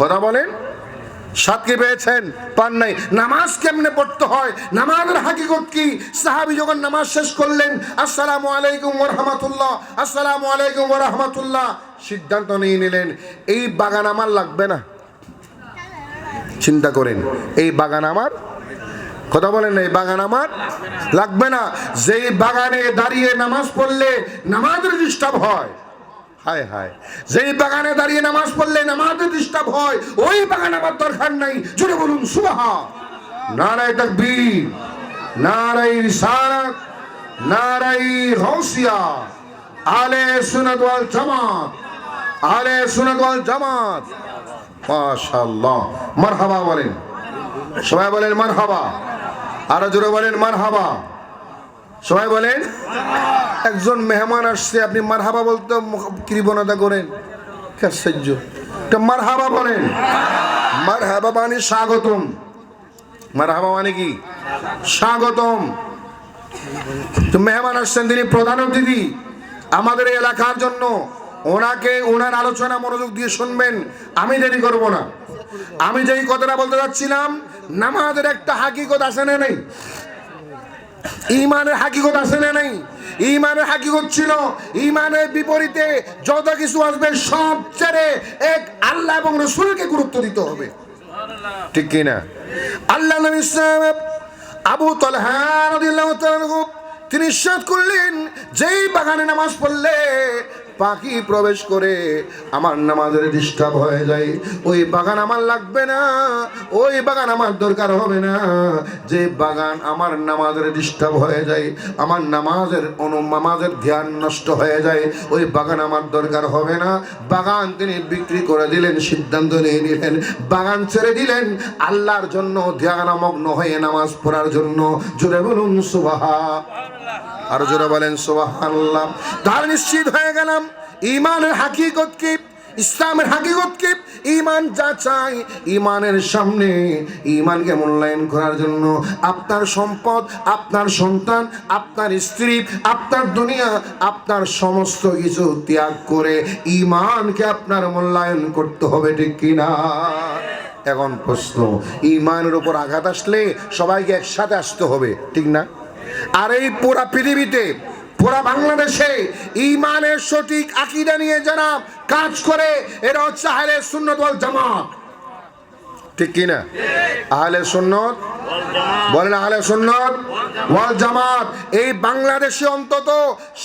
কথা বলেন? সাত কি পেয়েছেন, পান নাই। নামাজ কেমনে পড়তে হয়? নামাজের হাকিকত কি? সাহাবি যখন নামাজ শেষ করলেন, আসসালামু আলাইকুম ওয়া রাহমাতুল্লাহ আসসালামু আলাইকুম ওয়া রাহমাতুল্লাহ সিদ্ধান্ত নিয়ে নিলেন, এই বাগান আমার লাগবে না। চিন্তা করেন, এই বাগান আমার? কথা বলেন এই বাগান আমার? লাগবে না। যেই বাগানে দাঁড়িয়ে নামাজ পড়লে নামাজের ডিস্টার্ব হয়। হায় হায়। যেই বাগানে দাঁড়িয়ে নামাজ পড়লে নামাজের ডিস্টার্ব হয়, ওই বাগান আমার দরকার নাই। জোরে বলুন সুবাহা নারায় তাকবীর নারাই রিসালাত নারাই গৌসিয়া আলে সুন্নাত ওয়াল জামাত, আলে সুন্নাত ওয়াল জামাত। মাশাআল্লাহ। মারহাবা বলেন। সবাই বলেন মারহাবা। আরও জোরে বলেন মারহাবা। সবাই বলেন একজন মেহমান আসছে, আপনি মারহাবা বলতে কৃপণতা করেন। আশ্চর্য মারহাবা বলেন। মারহাবা মানে স্বাগতম। মারহাবা মানে কি? স্বাগতম। তো মেহমান আসছেন, তিনি প্রধান অতিথি আমাদের এই এলাকার জন্য। ওনাকে, ওনার আলোচনা, মনোযোগ দিয়ে শুনবেন। আমি দেরি করব না। আমি যেই কথাটা বলতে যাচ্ছিলাম, নামাজের একটা হাকিকত আছে না নেই? ইমানের হাকিগত আছে না নাই? ইমানের হাকিগত ছিল ইমানের বিপরীতে যত কিছু আসবে সব ছেড়ে এক আল্লাহ এবং রসুলকে গুরুত্ব দিতে হবে। ঠিক কিনা? আল্লাহ নবী ইসলাম আবু তলহার তিনি ইরশাদ করলেন যেই বাগানে নামাজ পড়লে পাখি প্রবেশ করে আমার নামাজের ডিস্টার্ব হয়ে যায়। ওই বাগান আমার লাগবে না, ওই বাগান আমার দরকার হবে না। যে বাগান আমার নামাজের ডিস্টার্ব হয়ে যায়, আমার নামাজের নামাজের ধ্যান নষ্ট হয়ে যায়, ওই বাগান আমার দরকার হবে না। বাগান তিনি বিক্রি করে দিলেন, সিদ্ধান্ত নিয়ে নিলেন, বাগান ছেড়ে দিলেন। আল্লাহর জন্য ধ্যানমগ্ন হয়ে নামাজ পড়ার জন্য। জোরে বলুন সুবাহা আর জোরে বলেন সুবাহ আল্লাহ তার নিশ্চিত হয়ে গেলাম ইমানের হাকিকত কি? ইসলামের হাকিকত কি? ইমান যা চাই ইমানের সামনে ইমানকে মূল্যায়ন করার জন্য আপনার সম্পদ, আপনার সন্তান, আপনার স্ত্রী, আপনার দুনিয়া, আপনার সমস্ত কিছু ত্যাগ করে ইমানকে আপনার মূল্যায়ন করতে হবে, ঠিক কিনা এখন প্রশ্ন ইমানের উপর আঘাত আসলে সবাইকে একসাথে আসতে হবে, ঠিক না? আর এই পুরা পৃথিবীতে, পুরা বাংলাদেশে ইমানের সঠিক আকিদা নিয়ে যারা কাজ করে, এরা হচ্ছে আহলে সুন্নত ওয়াল জামাত। ঠিক কি না আহলে সুন্নত বলেন আহলে সুন্নত ওয়াল জামাত। এই বাংলাদেশে অন্তত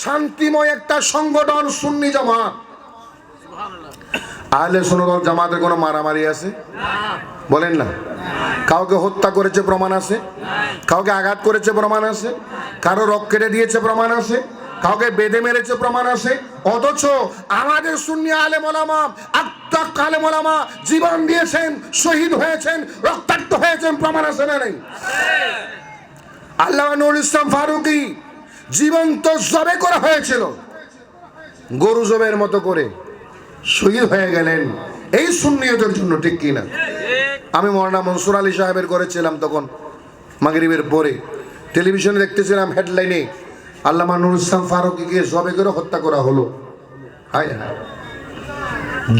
শান্তিময় একটা সংগঠন সুন্নি জামাত। আহলে ওয়াল জামাতের কোনো মারামারি আছে? বলেন না। কাউকে হত্যা করেছে প্রমাণ আছে? কাউকে আঘাত করেছে প্রমাণ আছে? কারও রক কেটে দিয়েছে প্রমাণ আছে? কাউকে বেঁধে মেরেছে প্রমাণ আছে? অথচ আমাদের শূন্য আলে মোলামা আত্মাক আলে মোলামা জীবন দিয়েছেন, শহীদ হয়েছেন, রক্তাক্ত হয়েছেন, প্রমাণ আছে না নেই? আল্লাহ নুরুল ইসলাম ফারুকি জীবন্ত জবে করা হয়েছিল। গরু জবের মতো করে। শহীদ হয়ে গেলেন। এই সুন্নিয়তের জন্য ঠিক কিনা? আমি মৌলানা মনসুর আলী সাহেবের করেছিলাম তখন, মাগরিবের পরে। টেলিভিশনে দেখতেছিলাম হেডলাইনে, আল্লামা নুর ইসলাম ফারুকিকে জবে করে হত্যা করা হলো। হায় হায়।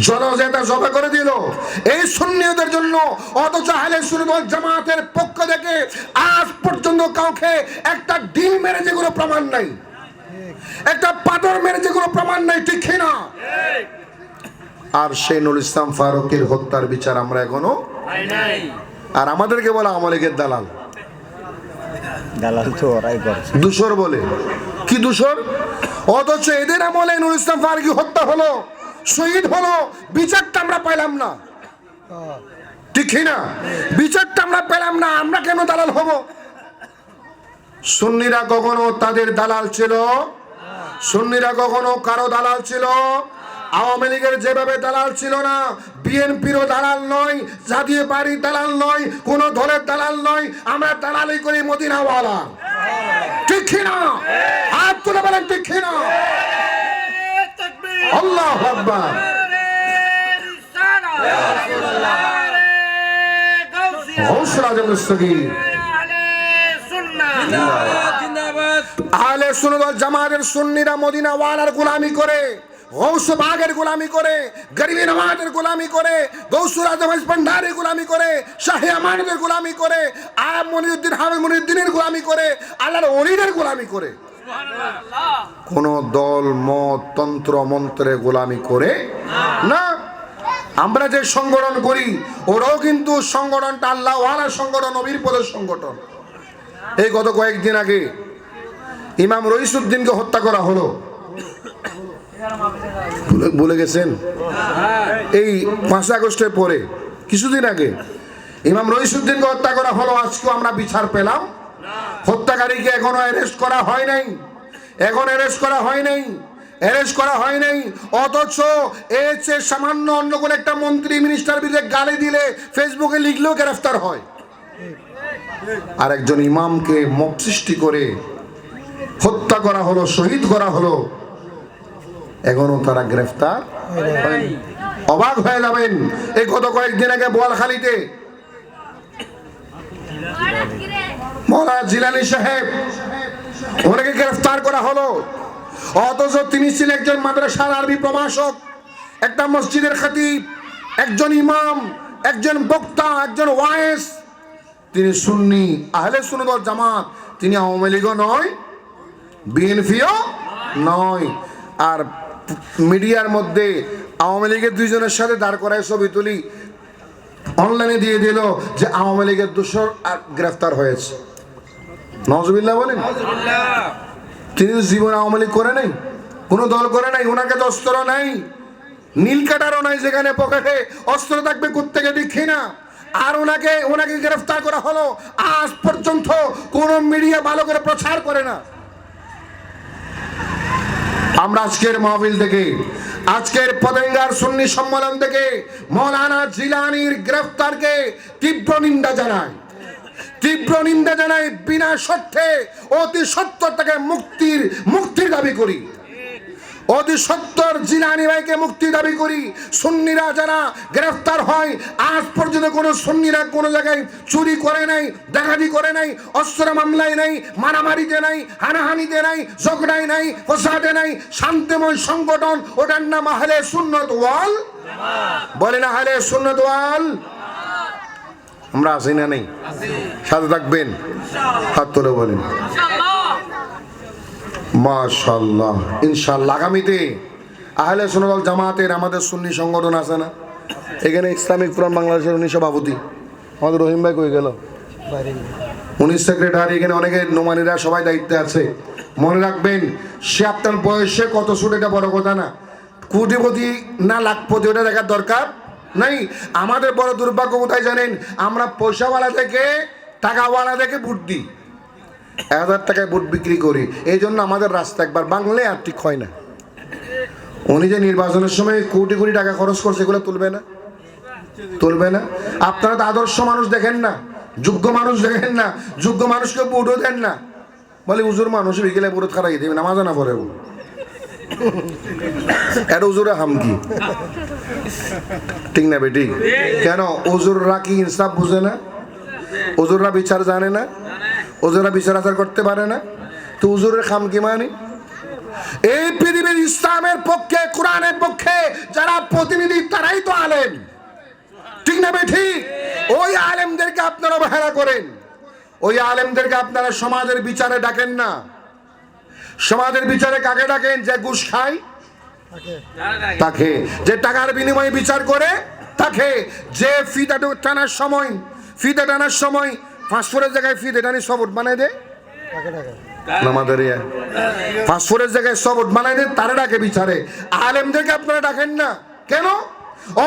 জনজেতা জবে করে দিল। এই সুন্নিয়তের জন্য অথচ আহলে সুন্নাত জামাতের পক্ষ থেকে আজ পর্যন্ত কাউকে একটা ডিম মেরেছে কোনো প্রমাণ নাই। একটা পাথর মেরেছে কোনো প্রমাণ নাই, ঠিক না আর সেই নুর ইসলাম ফারুকের হত্যার বিচার আমরা এখনও আর আমাদেরকে বলা আমলেকের দালাল। দালাল তো ওরাই করছে। দূষর বলে। কি দূষর অথচ এদের আমলে নুর ইসলাম ফারুকি হত্যা হলো শহীদ হলো বিচারটা আমরা পাইলাম না। ঠিক না? বিচারটা আমরা পেলাম না আমরা কেন দালাল হব? সুন্নিরা কখনো তাদের দালাল ছিল? সুন্নিরা কখনো কারও দালাল ছিল? আওয়ামী লীগের যেভাবে দালাল ছিল না বিএনপিরও দালাল নয় জাতীয় পার্টির দালাল নয় কোন দলের দালাল নয় আমরা দালালি করি মদিনাওয়ালা। ঠিক না হাত তুলে বলেন ঠিক না আল্লাহ আকবার। আহলে সুন্নাত জামাতের সুন্নিরা মদিনা ওয়ালার গোলামি করে। গৌস বাগের গোলামি করে গরিবী নওয়াজের গোলামি করে গৌসুর আজম ভান্ডারের গোলামি করে শাহে আমানদের গোলামি করে আয়াব মনিরুদ্দিন হামিদ মনিরুদ্দিনের গোলামি করে আল্লাহর অলিদের গোলামি করে। কোন দল মত তন্ত্র মন্ত্রের গোলামি করে না। আমরা যে সংগঠন করি ওরাও কিন্তু সংগঠনটা আল্লাহ ওয়ালা সংগঠন নবীর পদের সংগঠন। এই গত কয়েকদিন আগে ইমাম রইসুদ্দিনকে হত্যা করা হলো। ভুলে গেছেন? এই পাঁচ আগস্টের পরে, কিছুদিন আগে, ইমাম রইসুদ্দিনকে হত্যা করা হলো, আজকেও আমরা বিচার পেলাম। হত্যাকারীকে এখনও অ্যারেস্ট করা হয় নাই। এখন অ্যারেস্ট করা হয় নাই। অ্যারেস্ট করা হয় নাই। অথচ এর সামান্য অন্য কোন একটা মন্ত্রী মিনিস্টার বিরুদ্ধে গালি দিলে ফেসবুকে লিখলেও গ্রেফতার হয়। আর একজন ইমামকে মত সৃষ্টি করে হত্যা করা হলো, শহীদ করা হলো এখনও তারা গ্রেফতার অবাক হয়ে যাবেন। এই গত কয়েকদিন আগে বোয়ালখালীতে মৌলানা জিলানি সাহেব, ওনাকে গ্রেফতার করা হলো। অথচ তিনি ছিলেন একজন মাদ্রাসার আরবি প্রভাষক, একটা মসজিদের খতিব, একজন ইমাম, একজন বক্তা, একজন ওয়ায়েস তিনি সুন্নি, আহলে সুন্নত জামাত। তিনি আওয়ামী লীগও নয়, বিএনপিও নয়। আর মিডিয়ার মধ্যে আওয়ামী লীগের দুইজনের সাথে দাঁড় করায় ছবি তুলি অনলাইনে দিয়ে দিল যে আওয়ামী লীগের দোষর আর গ্রেফতার হয়েছে। নজবিল্লা বলেন? তিনি জীবন আওয়ামী লীগ করে নাই, কোনো দল করে নাই, ওনাকে তো অস্ত্র নাই, নীল কাটারও নাই যেখানে পকেটে, অস্ত্র থাকবে কোথেকে দেখি না। আর ওনাকে ওনাকে গ্রেফতার করা হলো, আজ পর্যন্ত কোন মিডিয়া ভালো করে প্রচার করে না। আমরা আজকের মাহফিল থেকে, আজকের পদেঙ্গার সুন্নি সম্মেলন থেকে মৌলানা জিলানির গ্রেফতারকে তীব্র নিন্দা জানাই। তীব্র নিন্দা জানাই বিনা সত্যে অতি সত্য থেকে মুক্তির মুক্তির দাবি করি। অতি সত্তর জিলানি ভাইকে মুক্তি দাবি করি। সুন্নিরা যারা গ্রেফতার হয়, আজ পর্যন্ত কোনো সুন্নিরা কোনো জায়গায় চুরি করে নাই, ডাকাতি করে নাই, অস্ত্র মামলায় নাই, মারামারিতে নাই, হানাহানিতে নাই, ঝগড়ায় নাই, ফসাদে নাই। শান্তিময় সংগঠন, ওটার নাম আহলে সুন্নত ওয়াল? বলে না আহলে সুন্নত ওয়াল? আমরা আছি না নেই? সাথে থাকবেন? হাত তুলে বলেন। মাশাল্লাহ ইনশাল্লাহ আগামীতে আহলে সোনাল জামাতের আমাদের সুন্নি সংগঠন আছে না? এখানে ইসলামিক ফ্রন্ট বাংলাদেশের উনি সভাপতি। আমাদের রহিম ভাই কই গেল? উনি সেক্রেটারি, এখানে অনেকে নোমানিরা সবাই দায়িত্বে আছে। মনে রাখবেন সে আপনার বয়সে কত ছোট এটা বড় কথা না। কোটিপতি না লাখপতি, ওটা দেখার দরকার নাই। আমাদের বড় দুর্ভাগ্য কোথায় জানেন? আমরা পয়সাওয়ালা থেকে, টাকাওয়ালা থেকে ভোট দিই। এক হাজার টাকায় বুট বিক্রি করি। এই জন্য আমাদের রাস্তা একবার বাংলে আর ঠিক হয় না। উনি যে নির্বাচনের সময় কোটি কোটি টাকা খরচ করছে, এগুলো তুলবে না? তুলবে না? আপনারা তো আদর্শ মানুষ দেখেন না, যোগ্য মানুষ দেখেন না, যোগ্য মানুষকে বুটও দেন না। বলে উজুর মানুষ বিকেলে বুড়ো খারাই দেবে, নামাজ না পড়ে ও। এটা উজুরে হামকি ঠিক না বেটি? কেন? উজুররা কি ইনসাফ বুঝে না? উজুররা বিচার জানে না? ওজোরা বিচার আচার করতে পারে না। তো উজুরের খাম কি মানে? এই পৃথিবীর ইসলামের পক্ষে, কোরআনের পক্ষে যারা প্রতিনিধি, তারাই তো আলেম। ঠিক না ঠিক? ওই আলেমদেরকে আপনারা অবহেলা করেন। ওই আলেমদেরকে আপনারা সমাজের বিচারে ডাকেন না। সমাজের বিচারে কাকে ডাকেন? যে ঘুষ খায়, তাকে। যে টাকার বিনিময়ে বিচার করে, তাকে। যে ফিতা টানার সময় ফিতা টানার সময় পাঁচফোরের জায়গায় ফিতে টানি সবট বানাই দে। আমাদের পাঁচফোরের জায়গায় সবট বানাই দে তারা ডাকে বিচারে। আলেমদেরকে আপনারা ডাকেন না। কেন?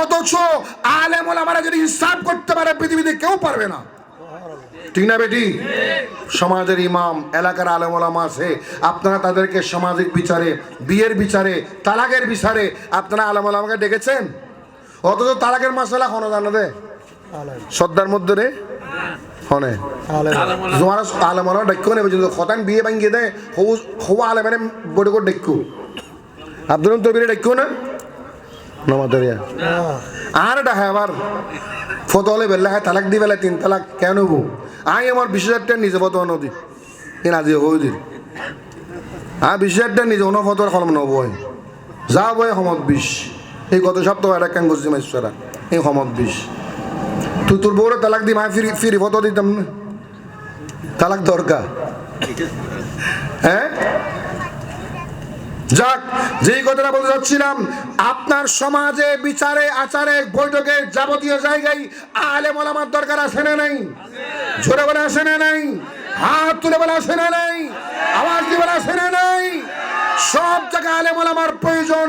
অথচ আলেম আমরা যদি হিসাব করতে পারে পৃথিবীতে কেউ পারবে না। ঠিক না বেটি? সমাজের ইমাম এলাকার আলেম ওলামা আছে। আপনারা তাদেরকে সামাজিক বিচারে বিয়ের বিচারে তালাকের বিচারে আপনারা আলেম ওলামাকে ডেকেছেন? অথচ তালাকের মাসালা হনো জানো দে শ্রদ্ধার মধ্যে রে। হনে জোয়ারা আলেমরা ডাক্য নেবে যদি খতান বিয়ে ভাঙ্গিয়ে দেয় হৌ হৌ আলেমারে বড় করে ডাক্য আব্দুল তবিরে ডাক্য না? নমাদের আর ডাহে আবার ফতলে বেলা হ্যাঁ তালাক দি বেলা তিন তালাক কেন বউ আই আমার বিশ হাজার টাকা নিজে ফত নদী এ নাজি হই দিল আ বিশ হাজার টাকা নিজে অন্য ফতোর কলম নব যা বয় হমত বিষ। এই গত সপ্তাহ একটা কান করছি মাইশ্বরা এই হমত বিষ। তুই তোর বউরে তালাক দি মায় ফিরি ফিরি ফটো দিতাম তালাক দরকার। হ্যাঁ? যাক, যেই কথাটা বলতে চাচ্ছিলাম আপনার সমাজে, বিচারে, আচারে, বৈঠকে যাবতীয় জায়গায় আলে মোলামার দরকার আছে না নাই? জোরে বলে আসে না নাই? হাত তুলে বলে আসে না নাই? আওয়াজ দিয়ে বলে আসে না নাই? সব জায়গায় আলে মোলামার প্রয়োজন।